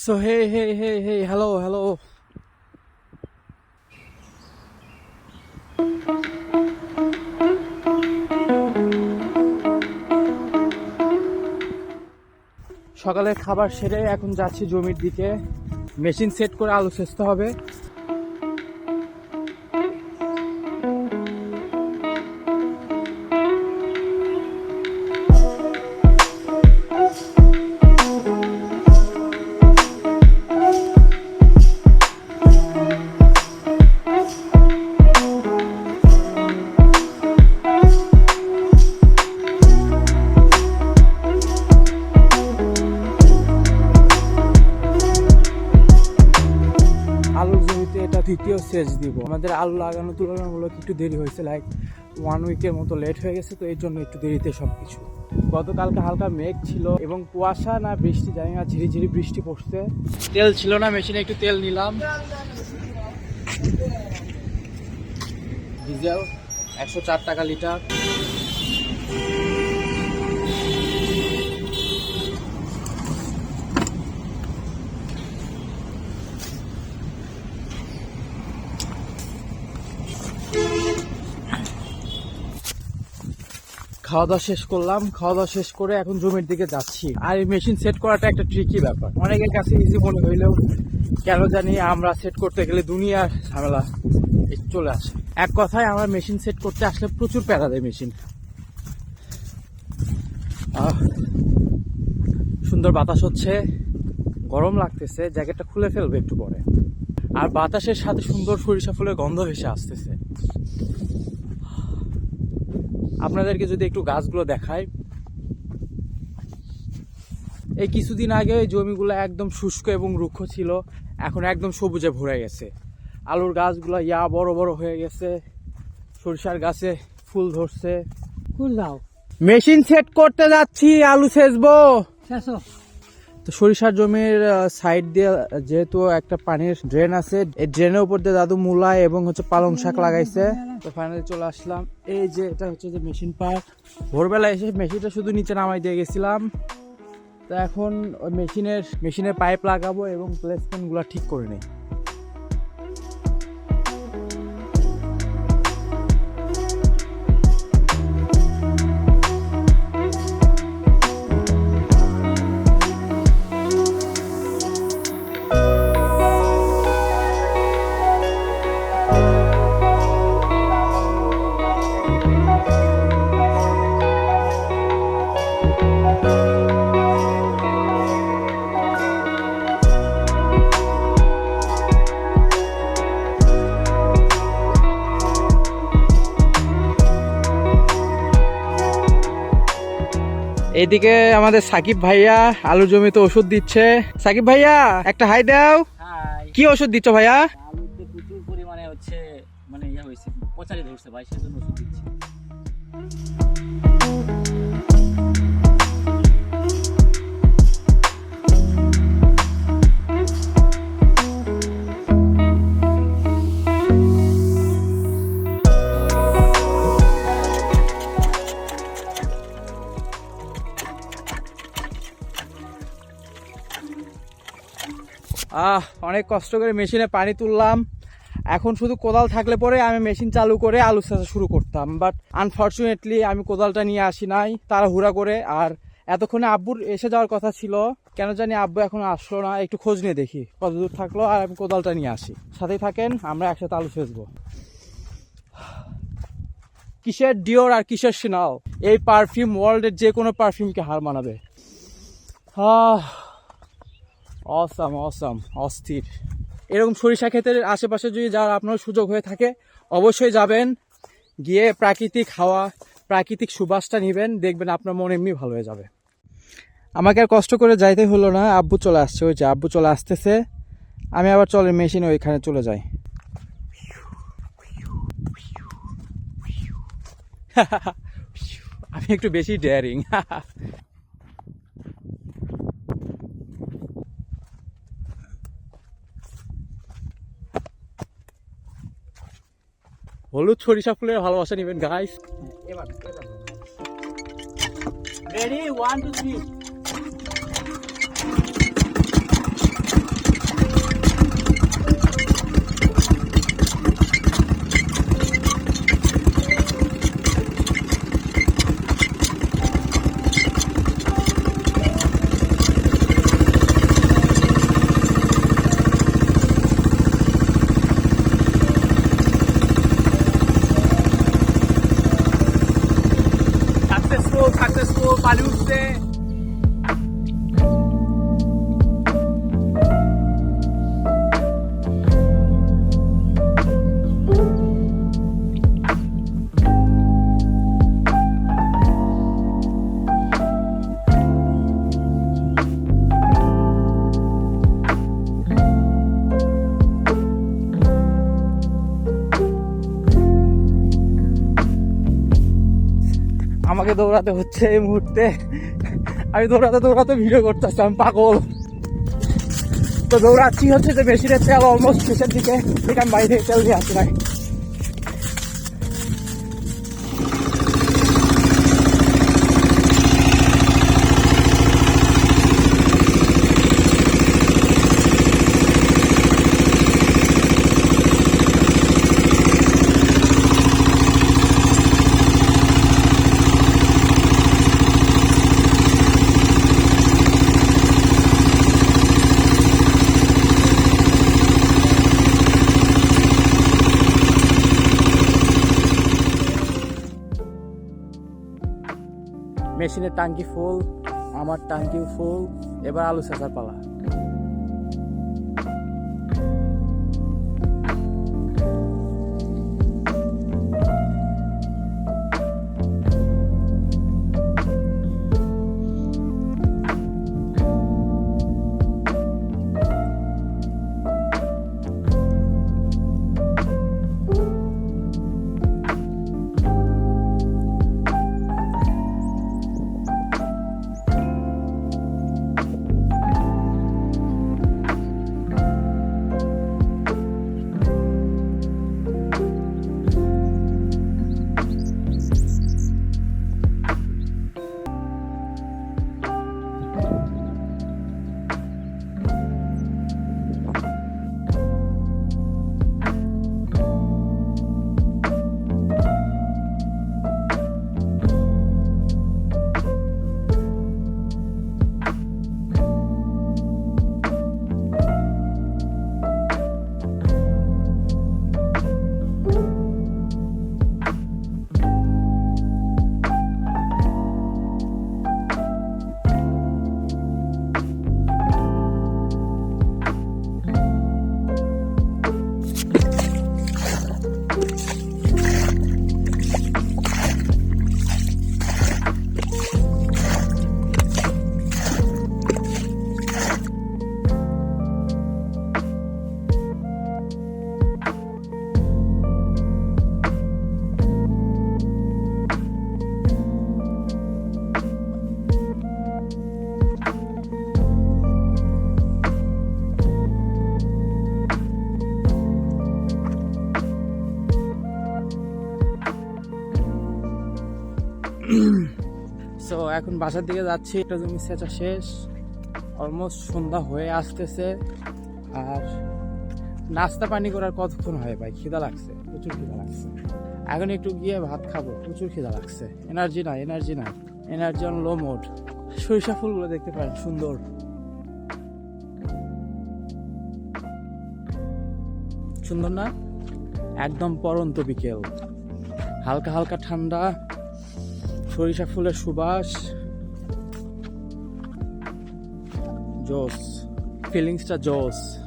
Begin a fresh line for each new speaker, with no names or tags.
So, hey hey hey hey, hello hello. সকালের খাবার সেরে এখন যাচ্ছি জমির দিকে মেশিন সেট করে আলু সেচতে হবে সেচ দিব। আমাদের আলু লাগানো তুলনামূলক একটু দেরি হয়েছে লাইক ওয়ান উইকের মতো লেট হয়ে গেছে, তো এর জন্য একটু দেরিতে সব কিছু গতকালকে হালকা মেঘ ছিল এবং কুয়াশা না বৃষ্টি, জানি না ঝিরি ঝিরি বৃষ্টি পড়ছে। তেল ছিল না মেশিনে একটু তেল নিলাম। ডিজেল একশো চার টাকা লিটার খাওয়া দাওয়া শেষ করলাম। খাওয়া দাওয়া শেষ করে এখন জমির দিকে যাচ্ছি। আর এই মেশিন সেট করাটা একটা ট্রিকি ব্যাপার। অনেকের কাছে ইজি মনে হইলেও, কেন জানি আমরা সেট করতে গেলে দুনিয়ার ঝামেলা চলে আসে। এক কথায়, আমার মেশিন সেট করতে আসলে প্রচুর প্যারা দেয় মেশিন সুন্দর বাতাস হচ্ছে। গরম লাগতেছে জ্যাকেটটা খুলে ফেলবে একটু পরে। আর বাতাসের সাথে সুন্দর সরিষা ফুলের গন্ধ ভেসে আসতেছে। আপনাদেরকে যদি একটু গাছগুলো দেখাই। এই কিছুদিন আগে ওই জমিগুলো একদম শুষ্ক এবং রুক্ষ ছিল এখন একদম সবুজে ভরে গেছে। আলুর গাছগুলো ইয়া বড় বড় হয়ে গেছে সরিষার গাছে ফুল ধরছে।
ফুল দাও।
মেশিন সেট করতে যাচ্ছি আলু সেচবো।
শেষ
তো সরিষার জমির সাইড দিয়ে যেহেতু একটা পানির ড্রেন আছে, এই ড্রেনের উপর দিয়ে দাদু মূলা এবং হচ্ছে পালং শাক লাগাইছে। তো ফাইনালি চলে আসলাম। এই যে এটা হচ্ছে যে মেশিন পার্ক ভোরবেলা এসে মেশিনটা শুধু নিচে নামাই দিয়ে গেছিলাম। তো এখন ওই মেশিনের মেশিনের পাইপ লাগাবো এবং প্লেসমেন্টগুলো ঠিক করে নেই। এইদিকে আমাদের সাকিব ভাইয়া আলু জমিতে ওষুধ দিচ্ছে। সাকিব ভাইয়া একটা হাই দাও। কি ওষুধ দিচ্ছ ভাইয়া?
আলুতে প্রচুর পরিমাণে হচ্ছে মানে ইয়া হয়েছে পচারি ধরছে ভাই সেজন্য ওষুধ দিচ্ছি।
অনেক কষ্ট করে মেশিনে পানি তুললাম। এখন শুধু কোদাল থাকলে পরে আমি মেশিন চালু করে আলু চাষা শুরু করতাম। বাট আনফর্চুনেটলি আমি কোদালটা নিয়ে আসি নাই তারা হুড়া করে। আর এতক্ষণে আব্বুর এসে যাওয়ার কথা ছিল। কেন জানি আব্বু এখন আসলো না, একটু খোঁজ নিয়ে দেখি কত দূর থাকল। আর আমি কোদালটা নিয়ে আসি। সাথেই থাকেন, আমরা একসাথে আলু সেচবো। কিসের ডিওর আর কিসের সিনাও এই পারফিউম ওয়ার্ল্ডের যে কোনো পারফিউমকে হার মানাবে। আহ। অসাম অসাম অস্থির এরকম সরিষা ক্ষেতের আশেপাশে যদি যাওয়ার আপনার সুযোগ হয়ে থাকে, অবশ্যই যাবেন, গিয়ে প্রাকৃতিক হাওয়া, প্রাকৃতিক সুবাসটা নেবেন, দেখবেন আপনার মন এমনি ভালো হয়ে যাবে। আমাকে আর কষ্ট করে যাইতে হলো না, আব্বু চলে আসছে, ওই যে আব্বু চলে আসতেছে, আমি আবার চলে মেশিনে ওইখানে চলে যাই। আমি একটু বেশি ডেয়ারিং হলুদ সরিষা ফুলের ভালোবাসা নেবেন গাইস
এবার রেডি ওয়ান টু থ্রি
আমাকে দৌড়াতে হচ্ছে এই মুহূর্তে। আমি দৌড়াতে দৌড়াতে ভিডিও করতেছি আমি পাগল। তো দৌড়াচ্ছি হচ্ছে যে বেশি মেশিনের তেল অলমোস্ট শেষের দিকে। আমি বাইরে তেল দিয়ে মেশিনের টাঙ্কি ফুল আমার টাঙ্কি ফুল এবার আলু চাষার পালা। এখন বাসার দিকে যাচ্ছি। একটা জমি সেচা শেষ। অলমোস্ট সন্ধ্যা হয়ে আসতেছে। আর নাস্তা পানি করার কতক্ষণ হয় ভাই? খিদা লাগছে। প্রচুর খিদা লাগছে। এখন একটু গিয়ে ভাত খাব। প্রচুর খিদা লাগছে। এনার্জি নাই এনার্জি নাই। এনার্জি অন লো মোড সরিষা ফুলগুলো দেখতে পারেন, সুন্দর। সুন্দর না? একদম পরন্ত বিকেল। হালকা হালকা ঠান্ডা। সরিষা ফুলের সুবাস। জোস। ফিলিংসটা জোস।